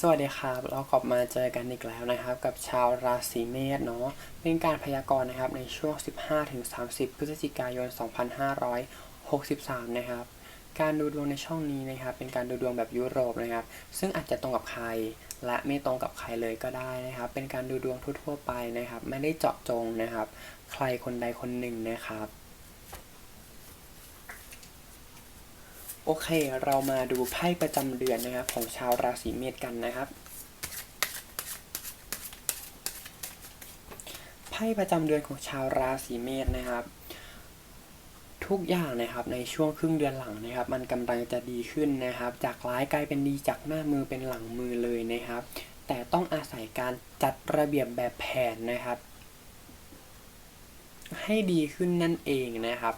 สวัสดีครับ เรากลับมาเจอกันอีกแล้วนะครับ กับชาวราศีเมษเนาะเป็นการพยากรณ์นะครับในช่วง 15-30 พฤศจิกายน 2563 นะครับ การดูดวงในช่องนี้นะครับ เป็นการดูดวงแบบยุโรปนะครับ ซึ่งอาจจะตรงกับใคร และไม่ตรงกับใครเลยก็ได้นะครับ เป็นการดูดวงทั่วๆไปนะครับ ไม่ได้เจาะจงนะครับ ใครคนใดคนหนึ่งนะครับ โอเค เรามาดูไพ่ประจำเดือนนะครับของชาวราศีเมษกันนะครับ ไพ่ประจำเดือนของชาวราศีเมษนะครับ ทุกอย่างนะครับในช่วงครึ่งเดือนหลังนะครับ มันกำลังจะดีขึ้นนะครับ จากร้ายกลายเป็นดีจากหน้ามือเป็นหลังมือเลยนะครับ แต่ต้องอาศัยการจัดระเบียบแบบแผนนะครับ ให้ดีขึ้นนั่นเองนะครับ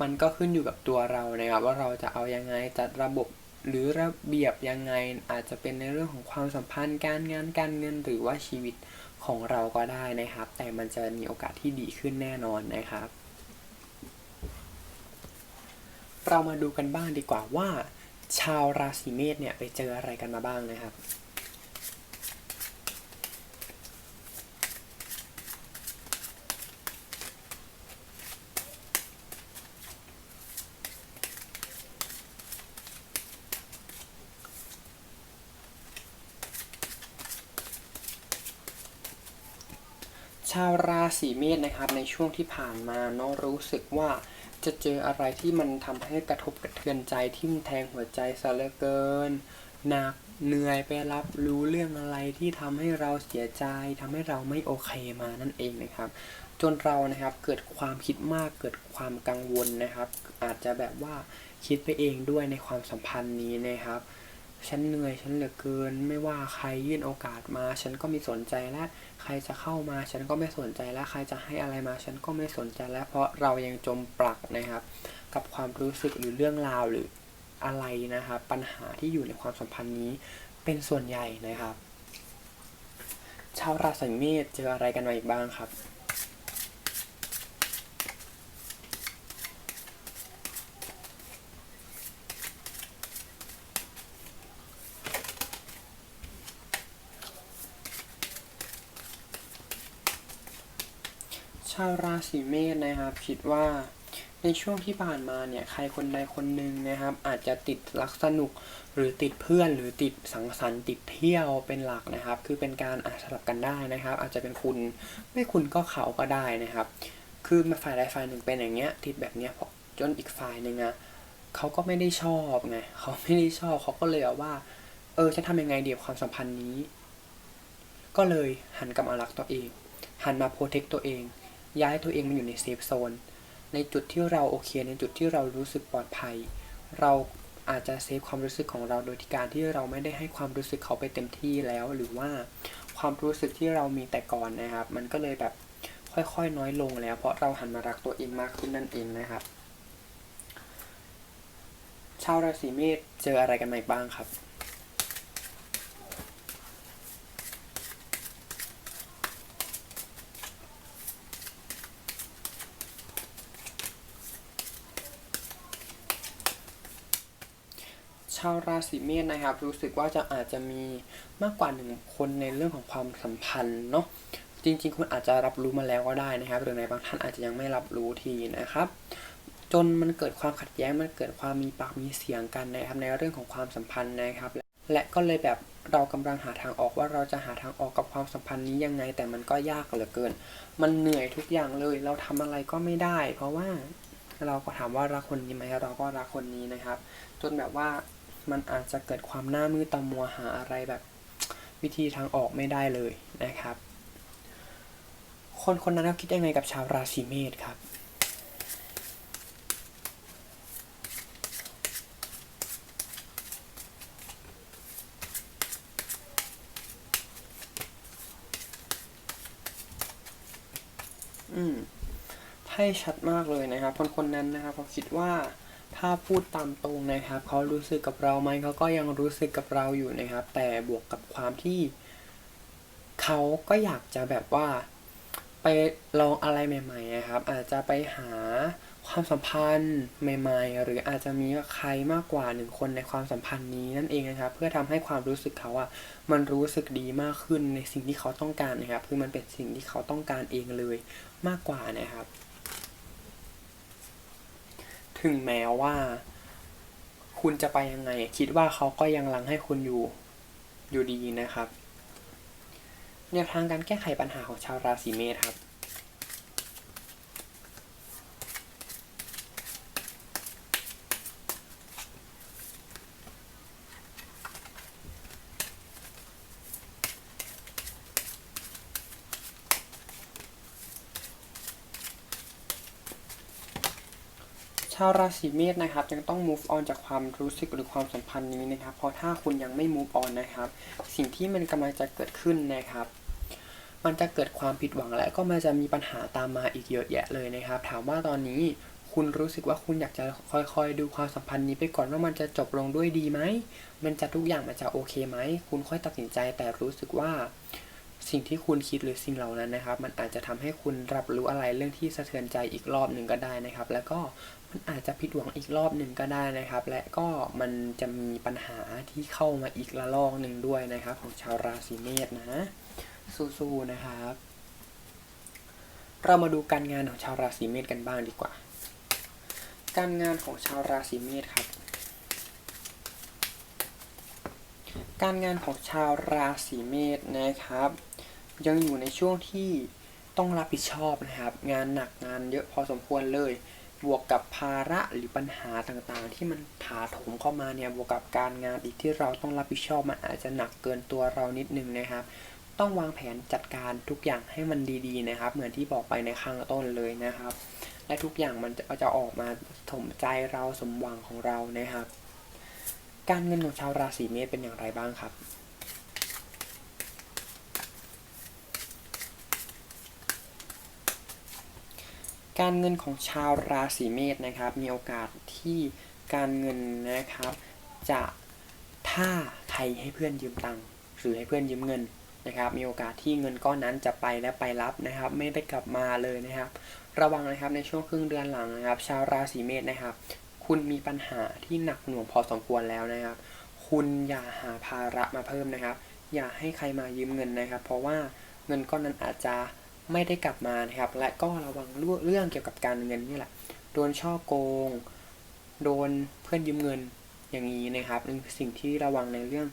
มันก็ขึ้นอยู่กับตัวเรานะครับว่าเราจะเอายังไงจัดระบบหรือระเบียบยังไงอาจจะเป็นในเรื่องของความสัมพันธ์การงานการเงินหรือว่าชีวิตของเราก็ได้นะครับ แต่มันจะมีโอกาสที่ดีขึ้นแน่นอนนะครับ เรามาดูกันบ้างดีกว่าว่า ชาวราศีเมษเนี่ยไปเจออะไรกันมาบ้างนะครับาวราศีเมษนะครับ ในช่วงที่ผ่านมาเนาะรู้สึกว่าจะเจออะไรที่มันทำให้กระทบกระเทือนใจทิ่มแทงหัวใจซะเหลือเกินหนักเหนื่อยไปรับรู้เรื่องอะไรที่ทำให้เราเสียใจทำให้เราไม่โอเคมานั่นเองนะครับ จนเรานะครับเกิดความคิดมากเกิดความกังวลนะครับ อาจจะแบบว่าคิดไปเองด้วยในความสัมพันธ์นี้นะครับ ฉันเหนื่อยฉันเหลือเกิน ไม่ว่าใครยื่นโอกาสมา ฉันก็ไม่สนใจและใครจะเข้ามา ฉันก็ไม่สนใจและใครจะให้อะไรมา ฉันก็ไม่สนใจแล้ว เพราะเรายังจมปลักนะครับ กับความรู้สึกหรือเรื่องราวหรืออะไรนะครับปัญหาที่อยู่ในความสัมพันธ์นี้เป็นส่วนใหญ่นะครับ ชาวราศีเมษเจออะไรกันมาอีกบ้างครับาวราศีเมษนะครับ คิดว่าในช่วงที่ผ่านมาเนี่ยใครคนใดคนหนึ่งนะครับ อาจจะติดรักสนุกหรือติดเพื่อนหรือติดสังสรรค์ติดเที่ยวเป็นหลักนะครับ คือเป็นการอาสลับกันได้นะครับ อาจจะเป็นคุณไม่คุณก็เขาก็ได้นะครับ คือมาฝ่ายใดฝ่ายหนึ่งเป็นอย่างเงี้ย ติดแบบเนี้ยพอจนอีกฝ่ายหนึ่งอะเขาก็ไม่ได้ชอบไงเขาไม่ได้ชอบเขาก็เลยเอาว่า เออจะทำยังไงเดียวความสัมพันธ์นี้ ก็เลยหันกลับมารักตัวเอง หันมาโปรเทคตัวเอง ย้ายตัวเองมาอยู่ในเซฟโซน ในจุดที่เราโอเค ในจุดที่เรารู้สึกปลอดภัย เราอาจจะเซฟความรู้สึกของเราโดยที่การที่เราไม่ได้ให้ความรู้สึกเขาไปเต็มที่แล้ว หรือว่าความรู้สึกที่เรามีแต่ก่อนนะครับ มันก็เลยแบบค่อยๆ น้อยลงแล้ว เพราะเราหันมารักตัวเองมากขึ้นนั่นเองนะครับ ชาวราศีเมษเจออะไรกันมาอีกบ้างครับ ชาวราศีเมษนะครับ รู้สึกว่าจะอาจจะมีมากกว่าหนึ่งคนในเรื่องของความสัมพันธ์เนาะจริงๆ คุณอาจจะรับรู้มาแล้วก็ได้นะครับ หรือในบางท่านอาจจะยังไม่รับรู้ทีนะครับ จนมันเกิดความขัดแย้งมันเกิดความมีปากมีเสียงกันนะครับ ในเรื่องของความสัมพันธ์นะครับ และก็เลยแบบเรากำลังหาทางออกว่าเราจะหาทางออกกับความสัมพันธ์นี้ยังไง แต่มันก็ยากเหลือเกิน มันเหนื่อยทุกอย่างเลย เราทำอะไรก็ไม่ได้ เพราะว่าเราก็ถามว่ารักคนนี้ไหมเราก็รักคนนี้นะครับ จนแบบว่า มันอาจจะเกิดความหน้ามืดตามัวหาอะไรแบบวิธีทางออกไม่ได้เลยนะครับ คนคนนั้นเขาคิดยังไงกับชาวราศีเมษครับอืมไพ่ชัดมากเลยนะครับ คนคนนั้นนะครับเขาคิดว่า ถ้าพูดตามตรงนะครับเขารู้สึกกับเราไหมเขาก็ยังรู้สึกกับเราอยู่นะครับ แต่บวกกับความที่เขาก็อยากจะแบบว่าไปลองอะไรใหม่ๆนะครับ อาจจะไปหาความสัมพันธ์ใหม่ ๆ หรืออาจจะมีใครมากกว่าหนึ่งคนในความสัมพันธ์นี้นั่นเองนะครับ เพื่อทำให้ความรู้สึกเขาอะมันรู้สึกดีมากขึ้นในสิ่งที่เขาต้องการนะครับ คือมันเป็นสิ่งที่เขาต้องการเองเลยมากกว่านะครับ ถึงแม้ว่า คุณจะไปยังไง คิดว่าเขาก็ยังรังให้คุณอยู่อยู่ดีนะครับแนวทางการแก้ไขปัญหาของชาวราศีเมษครับาวราศีเมษนะครับยังต้อง move on จากความรู้สึกหรือความสัมพันธ์นี้นะครับ เพราะถ้าคุณยังไม่ move on นะครับ สิ่งที่มันกำลังจะเกิดขึ้นนะครับ มันจะเกิดความผิดหวังและก็มันจะมีปัญหาตามมาอีกเยอะแยะเลยนะครับ ถามว่าตอนนี้คุณรู้สึกว่าคุณอยากจะค่อยๆ ดูความสัมพันธ์นี้ไปก่อนว่ามันจะจบลงด้วยดีไหม มันจะทุกอย่างมันจะโอเคไหม คุณค่อยตัดสินใจแต่รู้สึกว่า สิ่งที่คุณคิดหรือสิ่งเหล่านั้นนะครับ มันอาจจะทำให้คุณรับรู้อะไรเรื่องที่สะเทือนใจอีกรอบหนึ่งก็ได้นะครับ แล้วก็มันอาจจะผิดหวังอีกรอบหนึ่งก็ได้นะครับ และก็มันจะมีปัญหาที่เข้ามาอีกระลอกหนึ่งด้วยนะครับ ของชาวราศีเมษนะสู้ๆนะครับ เรามาดูการงานของชาวราศีเมษกันบ้างดีกว่า การงานของชาวราศีเมษครับ การงานของชาวราศีเมษนะครับ ยังอยู่ในช่วงที่ต้องรับผิดชอบนะครับ งานหนักงานเยอะพอสมควรเลย บวกกับภาระหรือปัญหาต่างๆ ที่มันถาโถมเข้ามาเนี่ยบวกกับการงานอีกที่เราต้องรับผิดชอบมันอาจจะหนักเกินตัวเรานิดนึงนะครับ ต้องวางแผนจัดการทุกอย่างให้มันดีๆนะครับ เหมือนที่บอกไปในข้างต้นเลยนะครับ และทุกอย่างมันจะจะออกมาถมใจเราสมหวังของเรานะครับ การเงินของชาวราศีเมษเป็นอย่างไรบ้างครับ การเงินของชาวราศีเมษนะครับ มีโอกาสที่การเงินนะครับ จะถ้าใครให้เพื่อนยืมตังค์หรือให้เพื่อนยืมเงินนะครับ มีโอกาสที่เงินก้อนนั้นจะไปและไปรับนะครับ ไม่ได้กลับมาเลยนะครับ ระวังนะครับในช่วงครึ่งเดือนหลังนะครับ ชาวราศีเมษนะครับ คุณมีปัญหาที่หนักหน่วงพอสมควรแล้วนะครับ คุณอย่าหาภาระมาเพิ่มนะครับ อย่าให้ใครมายืมเงินนะครับ เพราะว่าเงินก้อนนั้นอาจจะ ไม่ได้กลับมานะครับ และก็ระวังเรื่องเกี่ยวกับการเงินนี่แหละ โดนช่อโกง โดนเพื่อนยืมเงินอย่างนี้นะครับเป็นสิ่งที่ระวังในเรื่อง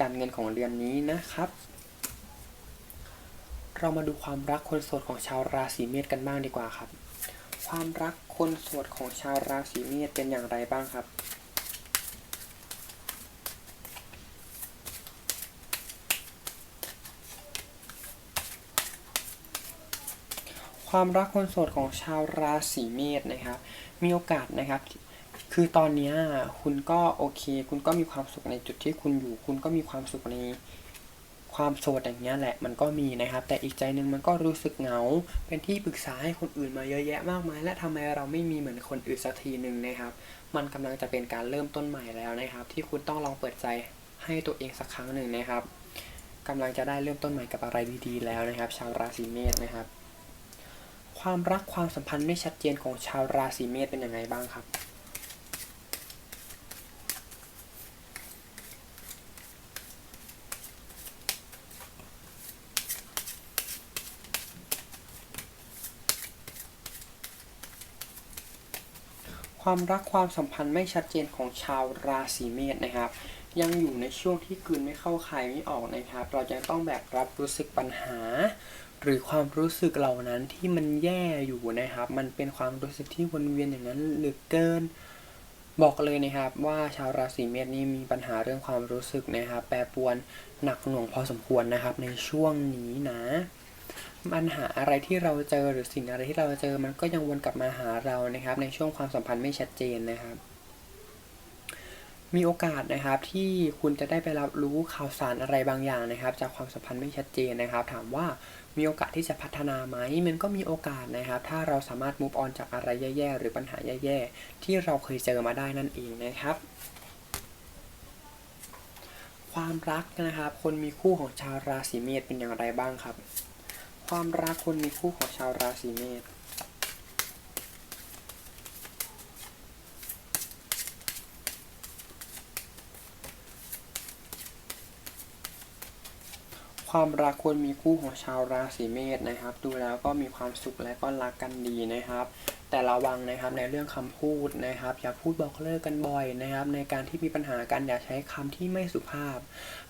การเงินของเดือนนี้นะครับ เรามาดูความรักคนโสดของชาวราศีเมษกันบ้างดีกว่าครับ ความรักคนโสดของชาวราศีเมษเป็นอย่างไรบ้างครับ ความรักคนโสดของชาวราศีเมษนะครับมีโอกาสนะครับ คือตอนนี้คุณก็โอเค คุณก็มีความสุขในจุดที่คุณอยู่ คุณก็มีความสุขในความโสดอย่างเงี้ยแหละมันก็มีนะครับ แต่อีกใจหนึ่งมันก็รู้สึกเหงา เป็นที่ปรึกษาให้คนอื่นมาเยอะแยะมากมาย และทำไมเราไม่มีเหมือนคนอื่นสักทีหนึ่งนะครับ มันกำลังจะเป็นการเริ่มต้นใหม่แล้วนะครับ ที่คุณต้องลองเปิดใจให้ตัวเองสักครั้งหนึ่งนะครับกำลังจะได้เริ่มต้นใหม่กับอะไรดีๆแล้วนะครับ ชาวราศีเมษนะครับ ความรักความสัมพันธ์ไม่ชัดเจนของชาวราศีเมษเป็นยังไงบ้างครับ ความรักความสัมพันธ์ไม่ชัดเจนของชาวราศีเมษนะครับ ยังอยู่ในช่วงที่กลืนไม่เข้าใคายไม่ออกนะครับ เราจะต้องแบกรับรู้สึกปัญหา หรือความรู้สึกเหล่านั้นที่มันแย่อยู่นะครับ มันเป็นความรู้สึกที่วนเวียนอย่างนั้นเหลือเกิน บอกเลยนะครับ ว่าชาวราศีเมษนี่มีปัญหาเรื่องความรู้สึกนะครับ แปรปรวนหนักหน่วงพอสมควรนะครับ ในช่วงนี้นะปัญหาอะไรที่เราเจอหรือสิ่งอะไรที่เราเจอมันก็ยังวนกลับมาหาเรานะครับ ในช่วงความสัมพันธ์ไม่ชัดเจนนะครับ มีโอกาสนะครับที่คุณจะได้ไปรับรู้ข่าวสารอะไรบางอย่างนะครับ จากความสัมพันธ์ไม่ชัดเจนนะครับ ถามว่า มีโอกาสที่จะพัฒนาไหมมันก็มีโอกาสนะครับ ถ้าเราสามารถ move on จากอะไรแย่ๆ หรือปัญหาแย่ๆ ที่เราเคยเจอมาได้นั่นเองนะครับ ความรักนะครับ คนมีคู่ของชาวราศีเมษเป็นอย่างไรบ้างครับ ความรักคนมีคู่ของชาวราศีเมษ ความรักควรมีคู่ของชาวราศีเมษนะครับ ดูแล้วก็มีความสุขและก็รักกันดีนะครับ แต่ระวังนะครับในเรื่องคำพูดนะครับ อย่าพูดบอกเลิกกันบ่อยนะครับ ในการที่มีปัญหากันอย่าใช้คำที่ไม่สุภาพ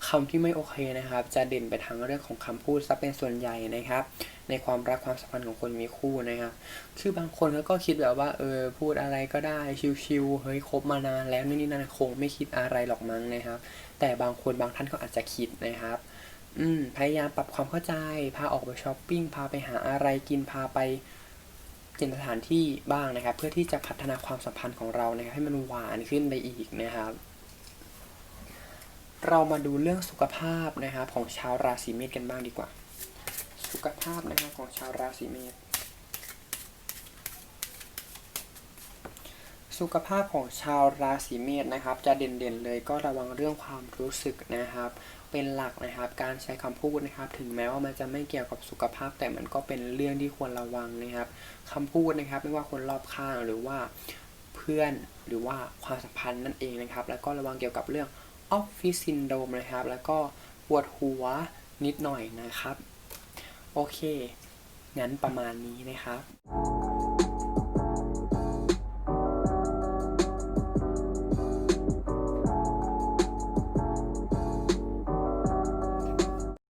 คำที่ไม่โอเคนะครับ จะเด่นไปทางเรื่องของคำพูดซะเป็นส่วนใหญ่นะครับ ในความรักความสัมพันธ์ของคนมีคู่นะครับ คือบางคนเขาก็คิดแบบว่าเออพูดอะไรก็ได้ชิวๆเฮ้ยคบมานานแล้วนี่นี่นั่นคงไม่คิดอะไรหรอกมั้งนะครับ แต่บางคนบางท่านก็อาจจะคิดนะครับ อืมพยายามปรับความเข้าใจ พาออกไปช้อปปิ้ง พาไปหาอะไรกิน พาไปเปลี่ยนสถานที่บ้างนะครับ เพื่อที่จะพัฒนาความสัมพันธ์ของเรานะครับให้มันหวานขึ้นไปอีกนะครับ เรามาดูเรื่องสุขภาพนะครับของชาวราศีเมษกันบ้างดีกว่า สุขภาพนะครับของชาวราศีเมษสุขภาพของชาวราศีเมษนะครับ จะเด่นๆเลยก็ระวังเรื่องความรู้สึกนะครับ เป็นหลักนะครับ การใช้คำพูดนะครับ ถึงแม้ว่ามันจะไม่เกี่ยวกับสุขภาพ แต่มันก็เป็นเรื่องที่ควรระวังนะครับคำพูดนะครับ ไม่ว่าคนรอบข้างหรือว่าเพื่อนหรือว่าความสัมพันธ์นั่นเองนะครับ แล้วก็ระวังเกี่ยวกับเรื่องออฟฟิศซินโดรมนะครับ แล้วก็ปวดหัวนิดหน่อยนะครับ โอเค งั้นประมาณนี้นะครับ